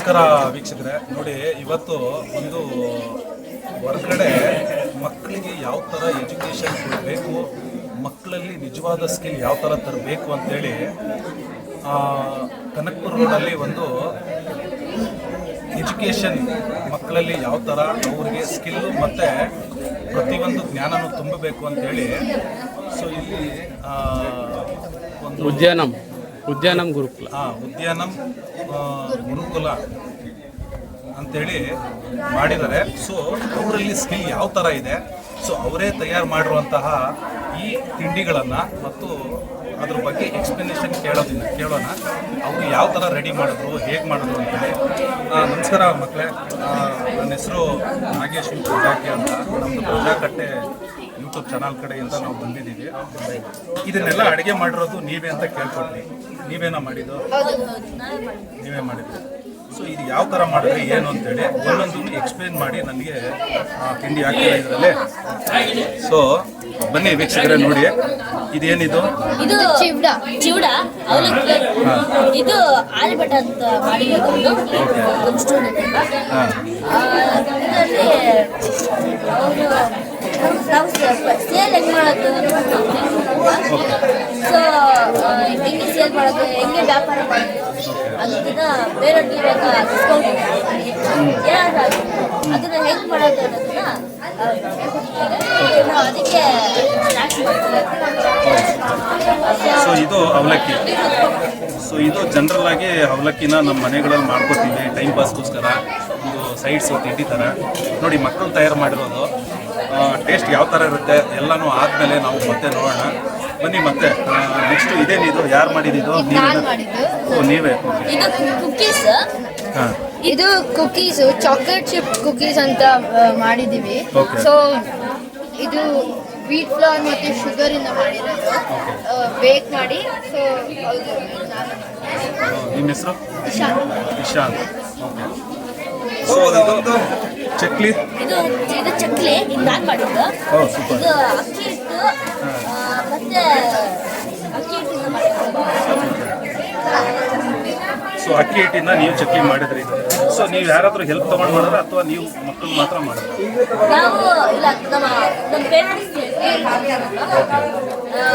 ನಮಸ್ಕಾರ ವೀಕ್ಷಕರೇ. ನೋಡಿ, ಇವತ್ತು ಒಂದು ಹೊರಗಡೆ ಮಕ್ಕಳಿಗೆ ಯಾವ ಥರ ಎಜುಕೇಷನ್ ಕೊಡಬೇಕು, ಮಕ್ಕಳಲ್ಲಿ ನಿಜವಾದ ಸ್ಕಿಲ್ ಯಾವ ಥರ ತರಬೇಕು ಅಂತೇಳಿ ಕನಕ್ಪುರ ರೋಡಲ್ಲಿ ಒಂದು ಎಜುಕೇಷನ್ ಮಕ್ಕಳಲ್ಲಿ ಯಾವ ಥರ ಅವ್ರಿಗೆ ಸ್ಕಿಲ್ಲು ಮತ್ತು ಪ್ರತಿಯೊಂದು ಜ್ಞಾನನೂ ತುಂಬಬೇಕು ಅಂತೇಳಿ ಸೊ ಇಲ್ಲಿ ಒಂದು ಉದ್ಯಾನಂ. ಉದ್ಯಾನಂ ಗುರುಕುಲ. ಹಾಂ ಉದ್ಯಾನಂ ಗುರುಕುಲ ಅಂತೇಳಿ ಮಾಡಿದ್ದಾರೆ. ಸೊ ಅವರಲ್ಲಿ ಸ್ಕಿಲ್ ಯಾವ ಥರ ಇದೆ? ಸೊ ಅವರೇ ತಯಾರು ಮಾಡಿರುವಂತಹ ಈ ತಿಂಡಿಗಳನ್ನು ಮತ್ತು ಅದ್ರ ಬಗ್ಗೆ ಎಕ್ಸ್ಪ್ಲನೇಷನ್ ಕೇಳೋದಿಲ್ಲ. ಕೇಳೋಣ. ಅವರು ಯಾವ ಥರ ರೆಡಿ ಮಾಡಿದ್ರು, ಹೇಗೆ ಮಾಡಿದ್ರು ಅಂತೇಳಿ. ನಮಸ್ಕಾರ ಮಕ್ಕಳೇ ನನ್ನ ಹೆಸರು ನಾಗೇಶ್ ಪ್ರಜಾಕಿ ಅಂತ. ನಮ್ಮದು ಪ್ರಜಾಕಟ್ಟೆ ಯೂಟ್ಯೂಬ್ ಚಾನಲ್ ಕಡೆಯಿಂದ ನಾವು ಬಂದಿದ್ದೀವಿ. ಇದನ್ನೆಲ್ಲ ಅಡುಗೆ ಮಾಡಿರೋದು ನೀವೇ ಅಂತ ಕೇಳ್ಕೊಡ್ರಿ ನೀವೇನ ಮಾಡಿದ್ದು? ನೀವೇ ಮಾಡಿದ್ರಿ ಸೊ ಇದು ಯಾವ ಥರ ಮಾಡಿದ್ರೆ ಏನು ಅಂತೇಳಿ ಒಂದೊಂದು ಎಕ್ಸ್ಪ್ಲೇನ್ ಮಾಡಿ ನನಗೆ ತಿಂಡಿ ಹಾಕ್ತೀರಾ ಇದರಲ್ಲಿ? ಸೊ ಬನ್ನಿ ವೀಕ್ಷಕರೇ ನೋಡಿ. ಇದೇನಿದು? ಇದು ಚಿವಡ. ಚಿವಡ? ಅವಲಕ್ಕಿ ಇದು ಆಲ್ಬಟ್ ಅಂತ ಮಾಡಿರೋದು ಒಂದು ಸ್ಟೂಡೆಂಟ್ ಹಾಂ ಇದರಲ್ಲಿ ಅವರು ನಾವು ಸೇಲ್ ಹೆಂಗ್ ಮಾಡೋದು ಸೊ ಹೆಂಗೆ ಸೇಲ್ ಮಾಡೋದು ಹೆಂಗೆ ವ್ಯಾಪಾರ ಮಾಡೋದು ಅದನ್ನ ಬೇರೆ ಇವಾಗ ಡಿಸ್ಕೌಂಟ್ ಏನಾದ್ರು ಅದನ್ನ ಹೆಂಗ್ ಮಾಡೋದು ಅನ್ನೋದನ್ನ ಅದಕ್ಕೆ ಸ್ನಾಕ್ಸ್ ಮಾಡ್ತೀವಿ ಸೊ ಇದು ಅವಲಕ್ಕಿ. ಸೊ ಇದು ಜನರಲ್ ಆಗಿ ಅವಲಕ್ಕಿನ ನಮ್ಮ ಮನೆಗಳಲ್ಲಿ ಮಾಡ್ಕೊತೀವಿ ಟೈಮ್ ಪಾಸ್ಗೋಸ್ಕರ ಒಂದು ಸೈಡ್ಸು ತಿಂಡಿ ಥರ ನೋಡಿ ಮಕ್ಕಳು ತಯಾರು ಮಾಡಿರೋದು ಟೇಸ್ಟ್ ಯಾವ ಥರ ಇರುತ್ತೆ ಎಲ್ಲನೂ ಆದಮೇಲೆ ನಾವು ಮತ್ತೆ ನೋಡೋಣ. ಬನ್ನಿ ಮತ್ತೆ ನೆಕ್ಸ್ಟ್ ಇದೇನಿದು ಯಾರು ಮಾಡಿದ್ದು ನೀವು ನೀವೇ. ನೀವೇ ಇದು ಕುಕ್ಕೀಸ್ ಹಾಂ. ಇದು ಕುಕೀಸ್ ಚಾಕ್ಲೇಟ್ ಚಿಪ್ ಕುಕೀಸ್ ಅಂತ ಮಾಡಿದೀವಿ. ಸೊ ಇದು ವೀಟ್ ಫ್ಲವರ್ ಮತ್ತೆ ಶುಗರ್ ಇಂದ ಮಾಡಿರೋದು. ಬೇಕ್ ಮಾಡಿ ಸೊ ಅದು ನಿಮ್ಮ ಹೆಸರು? ಚಕ್ಲಿ? ಇದು ಇದು ಚಕ್ಲಿ ಇದು ನಾನ್ ಮಾಡಿದ್ದು. ಸೂಪರ್. ಇದು ಅಕ್ಕಿ ಹಿಟ್ಟು ಮತ್ತೆ ಅಕ್ಕಿ ಹಿಟ್ಟಿಂದ ಸೊ ಅಕ್ಕಿ ಹಿಟ್ಟಿಂದ ನೀವು ಚಕ್ಲಿ ಮಾಡಿದ್ರಿ. ಸೊ ನೀವು ಯಾರಾದರೂ ಹೆಲ್ಪ್ ತೊಗೊಂಡು ಮಾಡಿದ್ರೆ ಅಥವಾ ನೀವು ಮಕ್ಕಳು ಮಾತ್ರ ಮಾಡಿದ್ರೆ? ನಾವು ಇಲ್ಲ ನಮ್ಮ ನಮ್ಮ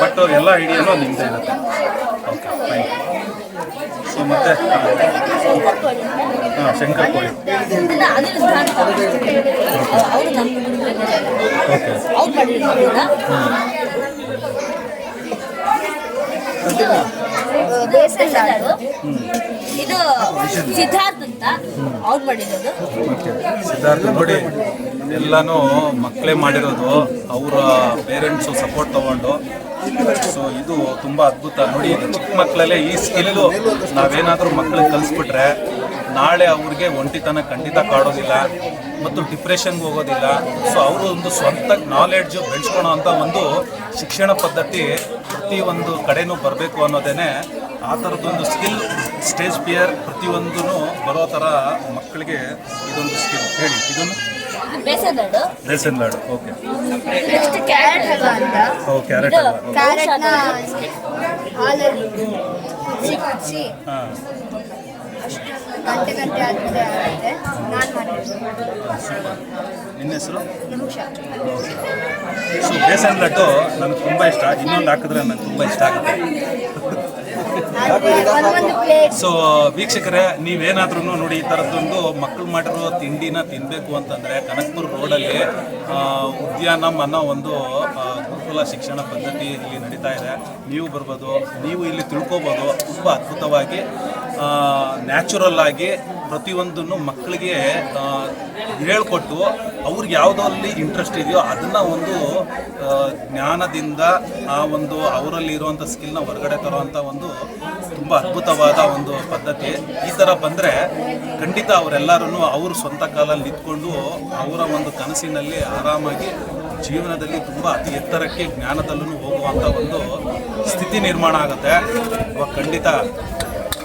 ಬಟ್ ಎಲ್ಲ ಐಡಿಯಾನು ನಿಮ್ಮದೇ ಇರುತ್ತೆ. ಓಕೆ ಫೈನ್ ಸೊ ಮತ್ತೆ ಹಾಂ ಶಂಕರ್ ಕೋಳಿ. ಇದು ಸಿದ್ಧಾರ್ಥ ಅಂತ ಅವ್ರು ಮಾಡಿರೋದು. ಸಿದ್ಧಾರ್ಥ ನೋಡಿ ಎಲ್ಲನೂ ಮಕ್ಕಳೇ ಮಾಡಿರೋದು, ಅವರ ಪೇರೆಂಟ್ಸು ಸಪೋರ್ಟ್ ತಗೊಂಡು. ಸೊ ಇದು ತುಂಬ ಅದ್ಭುತ. ನೋಡಿ ಚಿಕ್ಕ ಮಕ್ಕಳಲ್ಲೇ ಈ ಸ್ಕಿಲ್ಲು ನಾವೇನಾದರೂ ಮಕ್ಕಳಿಗೆ ಕಲಿಸ್ಬಿಟ್ರೆ ನಾಳೆ ಅವ್ರಿಗೆ ಒಂಟಿತನ ಖಂಡಿತ ಕಾಡೋದಿಲ್ಲ ಮತ್ತು ಡಿಪ್ರೆಷನ್ಗೆ ಹೋಗೋದಿಲ್ಲ. ಸೊ ಅವರು ಒಂದು ಸ್ವಂತ ನಾಲೆಡ್ಜು ಬೆಳೆಸ್ಕೊಳೋ ಅಂಥ ಒಂದು ಶಿಕ್ಷಣ ಪದ್ಧತಿ ಪ್ರತಿಯೊಂದು ಕಡೆನೂ ಬರಬೇಕು ಅನ್ನೋದೇ ಆ ಥರದ್ದೊಂದು ಸ್ಕಿಲ್ ಸ್ಟೇಜ್ ಪಿಯರ್ ಪ್ರತಿಯೊಂದೂ ಬರೋ ಥರ ಮಕ್ಕಳಿಗೆ ಇದೊಂದು ಸ್ಕಿಲ್ ಹೇಳಿ, ಇದನ್ನು besan laddu besan laddu okay. Next carrot halwa ಅಂತ. ಓ ಕ್ಯಾರೆಟ್ ಹಲ್ವಾ. ಕ್ಯಾರೆಟ್ನ ಹಾಲಲ್ಲಿ ಕುದಿಸಿ ಕುದಿಸಿ ಹಾಂ. ಗಂಟೆ ಗಂಟೆ ಆದ್ಮೇಲೆ ಆಗುತ್ತೆ. ನಾನು ಮಾಡಿರೋದು ನಿನ್ನ ಹೆಸರು? ಸೊ ಬೇಸನ್ ಲಡ್ಡು ನನಗೆ ತುಂಬ ಇಷ್ಟ. ಇನ್ನೊಂದು ಹಾಕಿದ್ರೆ ನನಗೆ ತುಂಬ ಇಷ್ಟ ಆಗುತ್ತೆ. ಸೊ ವೀಕ್ಷಕರೇ ನೀವೇನಾದ್ರೂ ನೋಡಿ ಈ ಥರದ್ದೊಂದು ಮಕ್ಕಳು ಮಾಡಿರೋ ತಿಂಡಿನ ತಿನ್ನಬೇಕು ಅಂತಂದರೆ ಕನಕಪುರ ರೋಡಲ್ಲಿ ಉದ್ಯಾನ ಅನ್ನೋ ಒಂದು ಗುರುಕುಲ ಶಿಕ್ಷಣ ಪದ್ಧತಿ ಇಲ್ಲಿ ನಡೀತಾ ಇದೆ. ನೀವು ಬರ್ಬೋದು, ನೀವು ಇಲ್ಲಿ ತಿಳ್ಕೊಬೋದು. ತುಂಬ ಅದ್ಭುತವಾಗಿ ನ್ಯಾಚುರಲ್ ಆಗಿ ಪ್ರತಿಯೊಂದನ್ನು ಮಕ್ಕಳಿಗೆ ಹೇಳ್ಕೊಟ್ಟು ಅವ್ರಿಗೆ ಯಾವುದಲ್ಲಿ ಇಂಟ್ರೆಸ್ಟ್ ಇದೆಯೋ ಅದನ್ನು ಒಂದು ಜ್ಞಾನದಿಂದ ಆ ಒಂದು ಅವರಲ್ಲಿ ಇರುವಂಥ ಸ್ಕಿಲ್ನ ಹೊರಗಡೆ ತರುವಂಥ ಒಂದು ತುಂಬ ಅದ್ಭುತವಾದ ಒಂದು ಪದ್ಧತಿ. ಈ ಥರ ಬಂದರೆ ಖಂಡಿತ ಅವರೆಲ್ಲರೂ ಅವರು ಸ್ವಂತ ಕಾಲಲ್ಲಿ ನಿಂತ್ಕೊಂಡು ಅವರ ಒಂದು ಕನಸಿನಲ್ಲಿ ಆರಾಮಾಗಿ ಜೀವನದಲ್ಲಿ ತುಂಬ ಅತಿ ಎತ್ತರಕ್ಕೆ ಜ್ಞಾನದಲ್ಲೂ ಹೋಗುವಂಥ ಒಂದು ಸ್ಥಿತಿ ನಿರ್ಮಾಣ ಆಗುತ್ತೆ. ಖಂಡಿತ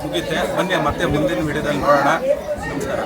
ಮುಗಿತೆ ಬನ್ನಿ ಮತ್ತೆ ಮುಂದಿನ ವಿಡಿಯೋದಲ್ಲಿ ನೋಡೋಣ. ನಮಸ್ಕಾರ.